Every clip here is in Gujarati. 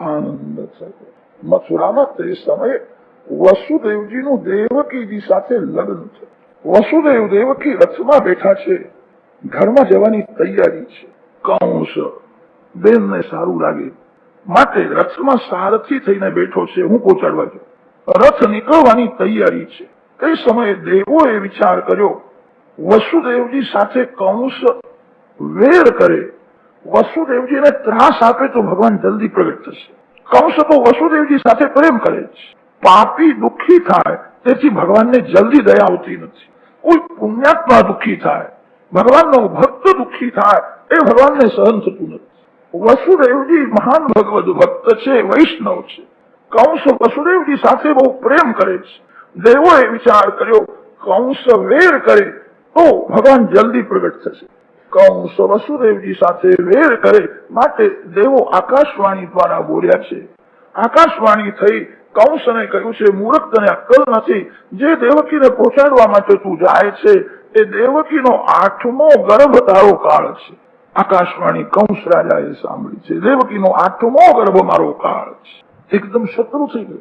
આનંદ થયો મથુરામાં તે સમયે વસુદેવજીનું દેવકીજી સાથે લગ્ન છે. વસુદેવ દેવકી રથમાં બેઠા છે. ઘરમાં જવાની તૈયારી છે. કંસ બેનને સારું લાગે. માટે રથમાં સારથી થઈને બેઠો છે. હું પહોંચાડવા છું રથ નીકળવાની તૈયારી છે. તે સમયે દેવોએ વિચાર કર્યો. વસુદેવજી સાથે કૌશ વેર કરે. વસુદેવજીને ત્રાસ આપે તો ભગવાન જલ્દી પ્રગટ થશે. કંસ તો વસુદેવજી સાથે પ્રેમ કરે છે. પાપી દુઃખી થાય, તેથી ભગવાનને જલ્દી દયા આવતી નથી. કોઈ પુણ્યાત્મા દુઃખી થાય, ભગવાનનો ભક્ત દુઃખી થાય, એ ભગવાનને સહન થતું નથી. વસુદેવજી મહાન ભગવદ ભક્ત છે, વૈષ્ણવ છે. કંસ વસુદેવજી સાથે બહુ પ્રેમ કરે છે. દેવોએ વિચાર કર્યો કંસ વેર કરે, તો ભગવાન જલ્દી પ્રગટ થશે. કંસ વસુદેવજી સાથે વેર કરે માટે દેવો આકાશવાણી દ્વારા બોલ્યા છે. આકાશવાણી થઈ કંસને કહ્યું છે મૂર્ખ તને અક્કલ નથી. જે દેવકીને પહોંચાડવા માટે તું જાય છે, એ દેવકીનો આઠમો ગર્ભ તારો કાળ છે. આકાશવાણી કંસ રાજાએ સાંભળી છે, દેવકીનો આઠમો ગર્ભ મારો કાળ છે. એકદમ શત્રુ થઈ ગયો.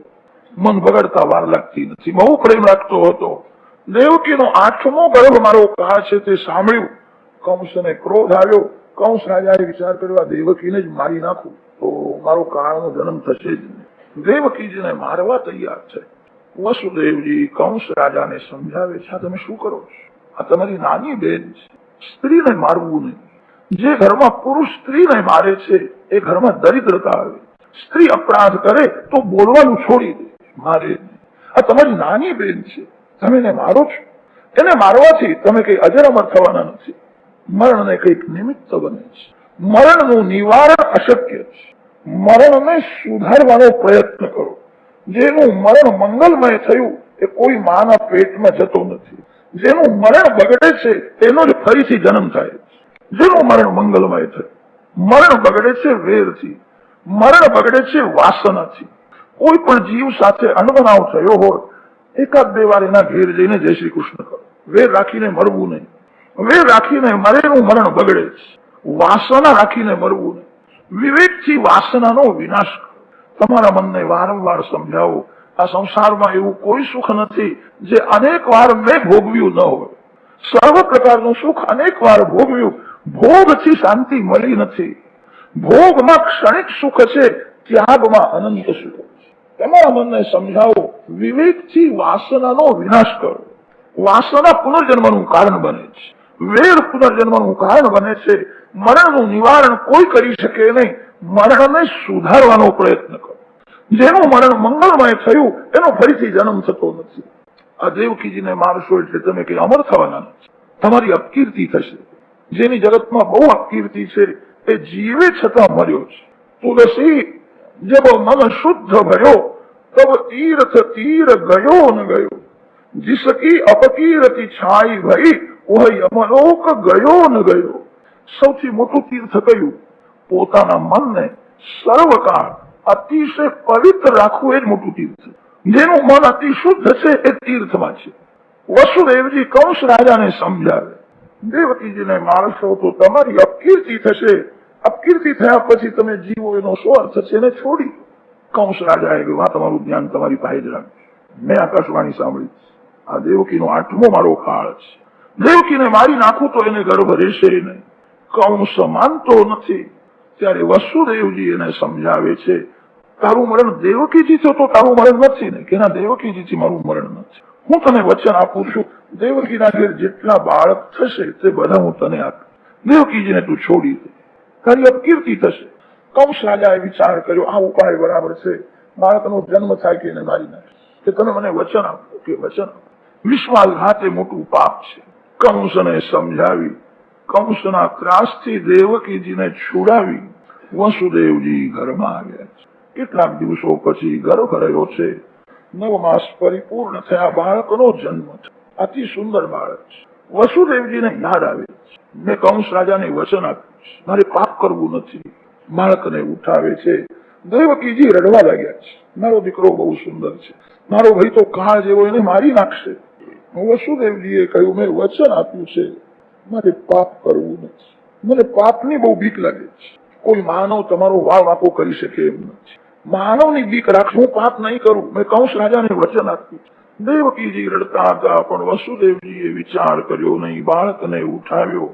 મન બગડતા વાર લાગતી નથી. બહુ પ્રેમ રાખતો હતો. દેવકીનો આઠમો ગર્ભ મારો કાળ છે, તે સાંભળ્યું. કંસને ક્રોધ આવ્યો. કંસ રાજાએ વિચાર કર્યો દેવકીને જ મારી નાખું. તો મારો કાળનો જન્મ થશે જ દેવકીજીને મારવા તૈયાર છે. વસુદેવજી કંસ રાજાને સમજાવે છે તમે શું કરો છો? આ તમારી નાની બેન છે. સ્ત્રીને મારવું નહીં. જે ઘરમાં પુરુષ સ્ત્રીને મારે છે, એ ઘરમાં દરિદ્રતા આવે. સ્ત્રી અપરાધ કરે તો બોલવાનું છોડી દે. મારે આ તમારી નાની બેન છે. તમે એને મારો છો. એને મારવાથી તમે કઈ અજર અમર થવાના નથી. મરણને કંઈક નિમિત્ત બને છે. મરણનું નિવારણ અશક્ય છે. મરણને સુધારવાનો પ્રયત્ન કરો. જેનું મરણ મંગલમય થયું એ કોઈ માના પેટમાં જતો નથી. જેનું મરણ બગડે છે તેનો જ ફરીથી જન્મ થાય જેનું મરણ મંગલમય થયું? મરણ બગડે છે વેરથી. મરણ બગડે છે વાસનાથી. કોઈ પણ જીવ સાથે અણબનાવ થયો હોય, એકાદ બે વાર એના ઘેર જઈને જય શ્રી કૃષ્ણ કરો. વેર રાખીને મરવું નહીં. વેર રાખીને મરેનું મરણ બગડે વાસના રાખીને મરવું વિવેકથી વાસનાનો વિનાશ કરો. તમારા મનને વારંવાર સમજાવો. આ સંસારમાં એવું કોઈ સુખ નથી જે અનેક વાર મેં ભોગવ્યું ન હોય. સર્વ પ્રકારનું સુખ અનેક વાર ભોગવ્યું. ભોગથી શાંતિ મળી નથી. ભોગમાં ક્ષણિક સુખ છે, ત્યાગમાં અનંત સુખ તમારા મનને સમજાવો. વિવેકથી વાસનાનો વિનાશ કરો. વાસના પુનર્જન્મનું કારણ બને છે. વેર પુનર્જન્મનું કારણ બને છે. મરણનું નિવારણ કોઈ કરી શકે નહીં. મરણને સુધારવાનો પ્રયત્ન કરો. જેનું મરણ મંગળમય થયું, એનો ફરીથી જન્મ થતો નથી. આ દેવકીજીને મારશો એટલે તમે કઈ અમર થવાના નથી. તમારી અપકીર્તિ થશે. જેની જગતમાં બહુ અપકીર્તિ છે, એ જીવે છતાં મર્યો છે. તુલસી, જબ મન શુદ્ધ ભયો, તબ તીર્થ તીર ગયો ન ગયો. જીસકી અપકીર્તિ છાઈ ભઈ વહ યમલોક ગયો ન ગયો. સૌથી મોટું તીર્થ કયું? પોતાના મનને સર્વકાળ અતિશય પવિત્ર રાખવું એ જ મોટું તીર્થ. જેનું મન અતિ શુદ્ધ છે એ તીર્થમાં છે. વસુદેવજી કંસ રાજાને સમજાવે. દેવકીજીને માણસો, તો તમારી અપકીર્તિ થશે. અપકીર્તિ થયા પછી તમે જીવો એનો શું અર્થ છે એને છોડી કંસ રાજાએ કહ્યું આ તમારું ધ્યાન તમારી પાસે જ રાખજો મેં આકાશવાણી સાંભળી. આ દેવકીનો આઠમો મારો કાળ છે. દેવકીને મારી નાખું તો એને ગર્ભ રહેશે નહીં. કંસ માનતો નથી. ત્યારે વસુદેવજી એને સમજાવે છે, તારું મરણ દેવકીજી તો તારું મરણ નથી ને કે દેવકીજીથી મારું મરણ નથી? હું તને વચન આપું છું, દેવકીના ઘેર જેટલા બાળક થશે તે બધા હું તને આપીશ. દેવકીજીને તું છોડી દે. તારી અપકીર્તિ થશે. કંસ રાજાએ વિચાર કર્યો, આ ઉપાય બરાબર છે. બાળકનો જન્મ થાય કે એને મારી નાખે? કે તમે મને વચન આપો? કે વચન આપો? વિશ્વાસઘાત મોટું પાપ છે. કંસને સમજાવી, કંસના ત્રાસથી દેવકીજીને છોડાવી, વસુદેવજી ઘરમાં આવ્યા છે. કેટલાક દિવસો પછી ગર્ભ રહ્યો છે. નવ માસ પરિપૂર્ણ થયા બાળકનો જન્મ છે અતિ સુંદર બાળક છે. વસુદેવજીને યાદ આવે છે. મેં કંસ રાજાને વચન આપ્યું છે. મારે પાપ કરવું નથી. બાળકને ઉઠાવે છે. દેવકીજી રડવા લાગ્યા છે. મારો દીકરો બહુ સુંદર છે. મારો ભાઈ તો કાળ જેવો એને મારી નાખશે. વસુદેવજીએ કહ્યું, મેં વચન આપ્યું છે, મારે પાપ કરવું નથી. મને પાપની બહુ બીક લાગે છે. કોઈ માનવ તમારો વાવ આપો કરી શકે એમ નથી. માનવની બીક રાખ હું પાપ નહીં કરું. મેં કંસ રાજાને વચન આપ્યું દેવકીજી રડતા હતા, પણ વસુદેવજીએ વિચાર કર્યો નહીં. બાળકને ઉઠાવ્યો.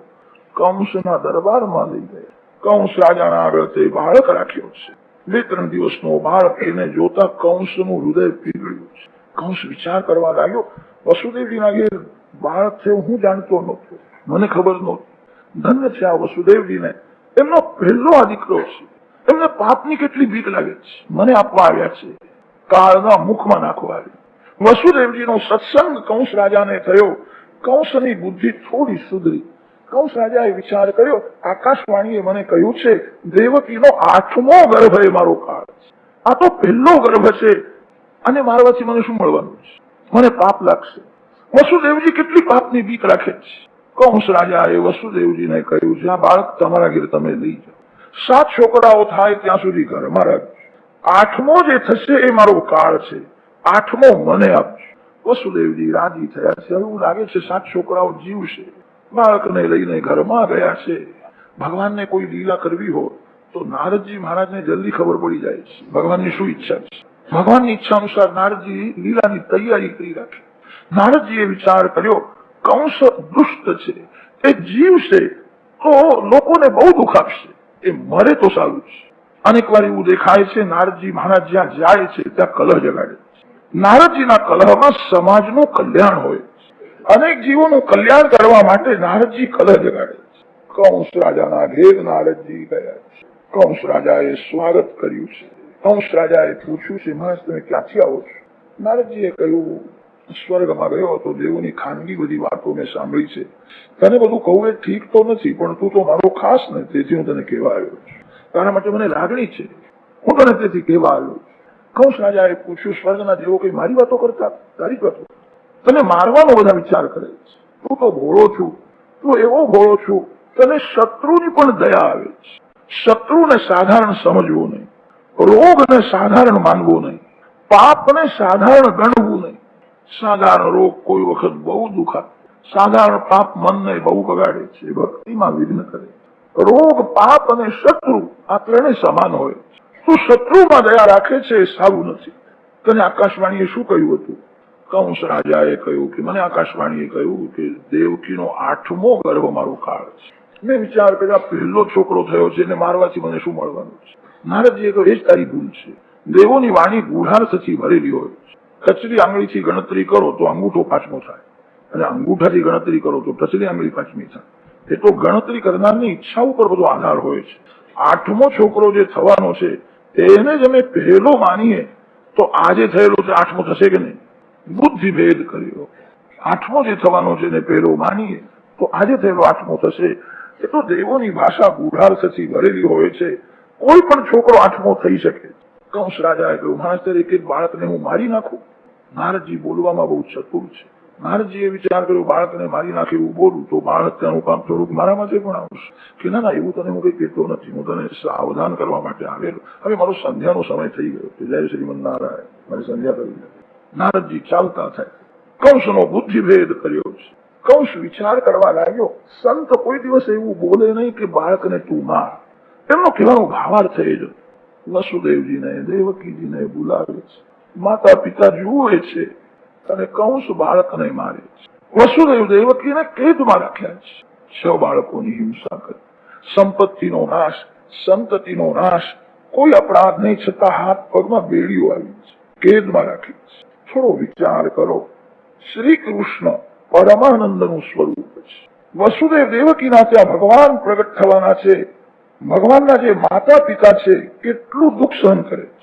કંસના દરબારમાં લઈ ગયા. કંસ રાજાના આગળ તે બાળક રાખ્યો છે. બે ત્રણ દિવસનો બાળક એને જોતા કંસનું હૃદય પીગળ્યું છે. કંસ વિચાર કરવા લાગ્યો વસુદેવજીના ઘેર બાળક છે, હું જાણતો નહોતો. મને ખબર નહોતી. ધન્ય છે આ વસુદેવજીને એમનો પહેલો આ દીકરો છે. એમને પાપની કેટલી બીક લાગે છે? મને આપવા આવ્યા છે. કાળના મુખમાં નાખવા આવી વસુદેવજીનો સત્સંગ કંસ રાજાને થયો. કંસની બુદ્ધિ થોડી સુધરી. કંસ રાજાએ વિચાર કર્યો, આકાશવાણીએ મને કહ્યું છે, દેવકીનો આઠમો ગર્ભ એ મારો કાળ છે. આ તો પહેલો ગર્ભ છે. અને મારવાથી મને શું મળવાનું છે? મને પાપ લાગશે. વસુદેવજી કેટલી પાપની બીક રાખે છે. કંસ રાજાએ વસુદેવજીને કહ્યું છે આ બાળક, તમારા ઘેર તમે લઈ જાઓ. સાત છોકરાઓ થાય ત્યાં સુધી ઘર મારા આઠમો જે થશે એ મારો કાળ છે. આઠમો મને આપજો. વસુદેવજી રાજી થયા છે. એવું લાગે છે સાત છોકરાઓ જીવશે. બાળકને લઈને ઘરમાં ગયા છે. ભગવાનને કોઈ લીલા કરવી હોય તો નારદજી મહારાજને જલ્દી ખબર પડી જાય છે. ભગવાનની શું ઈચ્છા છે? ભગવાનની ઈચ્છા અનુસાર નારદજી લીલાની તૈયારી કરી રાખી. નારદજીએ વિચાર કર્યો, કંસ દુષ્ટ છે. એ જીવશે તો લોકોને બહુ દુઃખ આપશે. એ મરે તો સારું છે અનેક વાર એવું દેખાય છે, નારદજી મહારાજ જ્યાં જાય છે, ત્યાં કલહ જગાડે નારદજીના કલહમાં સમાજનું કલ્યાણ હોય અનેક જીવોનું કલ્યાણ કરવા માટે નારદજી કલહ જગાડે કંસ રાજાના ઘેર નારદજી ગયા કંસ રાજાએ સ્વાગત કર્યું છે. કંસ રાજાએ પૂછ્યું મહારાજ તમે ક્યાંથી આવો છો નારદજીએ કહ્યું સ્વર્ગમાં ગયો હતો દેવોની ખાનગી બધી વાતો મેં સાંભળી છે તને બધું કહું એ ઠીક તો નથી પણ તું તો મારો ખાસ ને તેથી હું તને કહેવા આવ્યો છું તારા માટે મને લાગણી છે હું તને તેથી કહેવા આવ્યો કંસ રાજાએ પૂછ્યું સ્વર્ગના દેવો કઈ મારી વાતો કરતા તારી વાતો તને મારવાનો બધા વિચાર કરે છે તું તો ભોળો છું તું એવો ભોળો છું તને શત્રુની પણ દયા આવે છે શત્રુને સાધારણ સમજવું નહીં રોગને સાધારણ માનવું નહીં. પાપને સાધારણ ગણવું નહીં. સાધારણ રોગ કોઈ વખત બહુ દુખા સાધારણ પાપ મનને બહુ બગાડે છે. ભક્તિમાં વિઘ્ન કરે. રોગ પાપ અને શત્રુ આ ત્રણે સમાન હોય. તું શત્રુમાં દયા રાખે છે એ સારું નથી. તને આકાશવાણીએ શું કહ્યું હતું? કંસ રાજાએ કહ્યું કે મને આકાશવાણીએ કહ્યું કે દેવકીનો આઠમો ગર્ભ મારો કાળ છે. મેં વિચાર કર્યો પહેલો છોકરો થયો છે, એને મારવાથી મને શું મળવાનું છે? નારદજીએ કહ્યું એ જ તારી ભૂલ છે. દેવોની વાણી ગૂઢાર્થથી ભરેલી હોય કચરી આંગળીથી ગણતરી કરો તો અંગૂઠો પાંચમો થાય. અને અંગૂઠાથી ગણતરી કરો તો ટચલી આંગળી પાંચમી થાય. એ તો ગણતરી કરનારની ઈચ્છા ઉપર બધો આધાર હોય છે. આઠમો છોકરો જે થવાનો છે એને જ અમે પહેલો માનીએ. તો આજે થયેલો છે, આઠમો થશે કે નહીં? બુદ્ધિ ભેદ કર્યો. આઠમો જે થવાનો છે ને પહેલો માનીએ. તો આજે થયેલો આઠમો થશે. એ તો દેવોની ભાષા ગૂઢાર્થથી ભરેલી હોય છે. કોઈ પણ છોકરો આઠમો થઈ શકે. કંસ રાજાએ કહ્યું, મહારાજ એક એક બાળકને હું મારી નાખું? નારદજી બોલવામાં બહુ ચતુર છે. નારદજીએ વિચાર કર્યો, બાળકને મારી નાખે એવું બોલું તો બાળક તેનું કામ થોડુંક મારા માટે પણ આવશે. કે ના ના, એવું તને હું કઈ કહેતો નથી. હું તને સાવધાન કરવા માટે આવેલો. હવે મારો સંધ્યાનો સમય થઈ ગયો. જય શ્રીમદ નારાયણ મારી સંધ્યા કરી. નારદજી ચાલતા થાય. કંસનો બુદ્ધિભેદ કર્યો છે. કંસ વિચાર કરવા લાગ્યો, સંત કોઈ દિવસ એવું બોલે નહીં કે બાળકને તું માર. એમનો કહેવાનો ભાવાર્થ એ જ. વસુદેવજીને દેવકીજીને બોલાવે છે. માતા પિતા જુએ છે અને કંસ બાળકને મારે છે. વસુદેવ દેવકીને કેદમાં રાખ્યા છે. છ બાળકોની હિંસા કરી. સંપત્તિનો નાશ, સંતતિનો નાશ, કોઈ અપરાધ નહીં છતાં હાથ પગમાં બેડીઓ આવી છે. કેદમાં રાખી છે. થોડો વિચાર કરો. શ્રી કૃષ્ણ પરમાનંદનું સ્વરૂપ છે. વસુદેવ દેવકીના ત્યાં ભગવાન પ્રગટ થવાના છે. ભગવાનના જે માતા પિતા છે કેટલું દુઃખ સહન કરે છે.